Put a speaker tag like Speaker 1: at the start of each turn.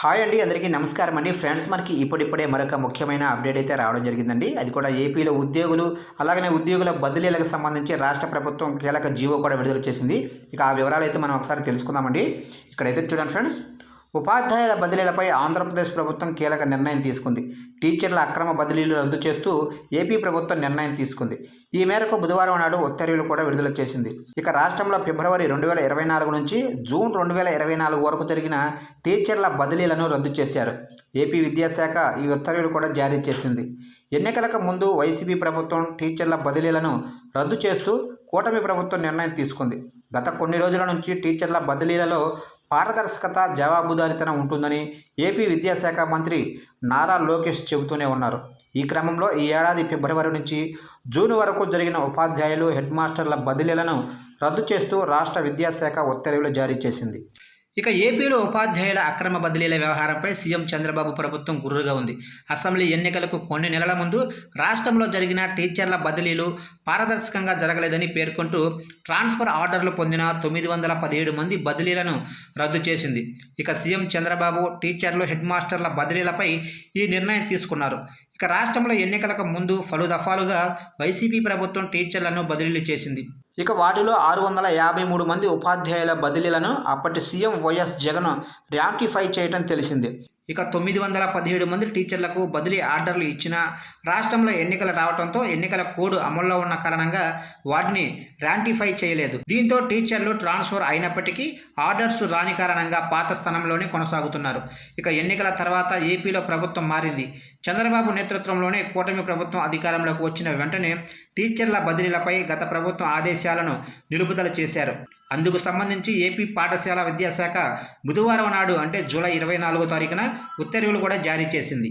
Speaker 1: Hi అండి అందరికీ నమస్కారం అండి. ఫ్రెండ్స్ మనకి ఇప్పుడిప్పుడే మరొక ముఖ్యమైన అప్డేట్ అయితే రావడం జరిగిందండి. అది కూడా ఏపీలో ఉద్యోగులు అలాగనే ఉద్యోగుల బదిలీలకు సంబంధించి రాష్ట్ర ప్రభుత్వం కీలక జీవో కూడా విడుదల చేసింది. ఇక ఆ వివరాలు అయితే మనం ఒకసారి తెలుసుకుందామండి. ఇక్కడైతే చూడండి ఫ్రెండ్స్ ఉపాధ్యాయుల బదిలీలపై ఆంధ్రప్రదేశ్ ప్రభుత్వం కీలక నిర్ణయం తీసుకుంది. టీచర్ల అక్రమ బదిలీలు రద్దు చేస్తూ ఏపీ ప్రభుత్వం నిర్ణయం తీసుకుంది. ఈ మేరకు బుధవారం నాడు ఉత్తర్వులు కూడా విడుదల చేసింది. ఇక రాష్ట్రంలో ఫిబ్రవరి రెండు వేల ఇరవై నాలుగు నుంచి జూన్ రెండు వేల ఇరవై నాలుగు వరకు జరిగిన టీచర్ల బదిలీలను రద్దు చేశారు. ఏపీ విద్యాశాఖ ఈ ఉత్తర్వులు కూడా జారీ చేసింది. ఎన్నికలకు ముందు వైసీపీ ప్రభుత్వం టీచర్ల బదిలీలను రద్దు చేస్తూ కూటమి ప్రభుత్వం నిర్ణయం తీసుకుంది. గత కొన్ని రోజుల నుంచి టీచర్ల బదిలీలలో పారదర్శకత జవాబుదారితనం ఉంటుందని ఏపీ విద్యాశాఖ మంత్రి నారా లోకేష్ చెబుతూనే ఉన్నారు. ఈ క్రమంలో ఈ ఏడాది ఫిబ్రవరి నుంచి జూన్ వరకు జరిగిన ఉపాధ్యాయులు హెడ్ మాస్టర్ల బదిలీలను రద్దు చేస్తూ రాష్ట్ర విద్యాశాఖ ఉత్తర్వులు జారీ చేసింది. ఇక ఏపీలో ఉపాధ్యాయుల అక్రమ బదిలీల వ్యవహారంపై సీఎం చంద్రబాబు ప్రభుత్వం గుర్రుగా ఉంది. అసెంబ్లీ ఎన్నికలకు కొన్ని నెలల ముందు రాష్ట్రంలో జరిగిన టీచర్ల బదిలీలు పారదర్శకంగా జరగలేదని పేర్కొంటూ ట్రాన్స్ఫర్ ఆర్డర్లు పొందిన తొమ్మిది వందల పదిహేడు మంది బదిలీలను రద్దు చేసింది. ఇక సీఎం చంద్రబాబు టీచర్లు హెడ్ మాస్టర్ల బదిలీలపై ఈ నిర్ణయం తీసుకున్నారు. ఇక రాష్ట్రంలో ఎన్నికలకు ముందు పలు దఫాలుగా వైసీపీ ప్రభుత్వం టీచర్లను బదిలీలు చేసింది. ఇక వాటిలో ఆరు వందల యాభై మూడు మంది ఉపాధ్యాయుల బదిలీలను అప్పటి సీఎం వైఎస్ జగన్ ర్యాంకిఫై చేయటం తెలిసింది. ఇక తొమ్మిది వందల పదిహేడు మంది టీచర్లకు బదిలీ ఆర్డర్లు ఇచ్చిన రాష్ట్రంలో ఎన్నికలు రావడంతో ఎన్నికల కోడ్ అమల్లో ఉన్న కారణంగా వాటిని ర్యాంటిఫై చేయలేదు. దీంతో టీచర్లు ట్రాన్స్ఫర్ అయినప్పటికీ ఆర్డర్స్ రాని కారణంగా పాత స్థానంలోనే కొనసాగుతున్నారు. ఇక ఎన్నికల తర్వాత ఏపీలో ప్రభుత్వం మారింది. చంద్రబాబు నేతృత్వంలోనే కూటమి ప్రభుత్వం అధికారంలోకి వచ్చిన వెంటనే టీచర్ల బదిలీలపై గత ప్రభుత్వం ఆదేశాలను నిలుపుదల చేశారు. అందుకు సంబంధించి ఏపీ పాఠశాల విద్యాశాఖ బుధవారం నాడు అంటే జూలై ఇరవై నాలుగో తారీఖున ఉత్తర్వులు కూడా జారీ చేసింది.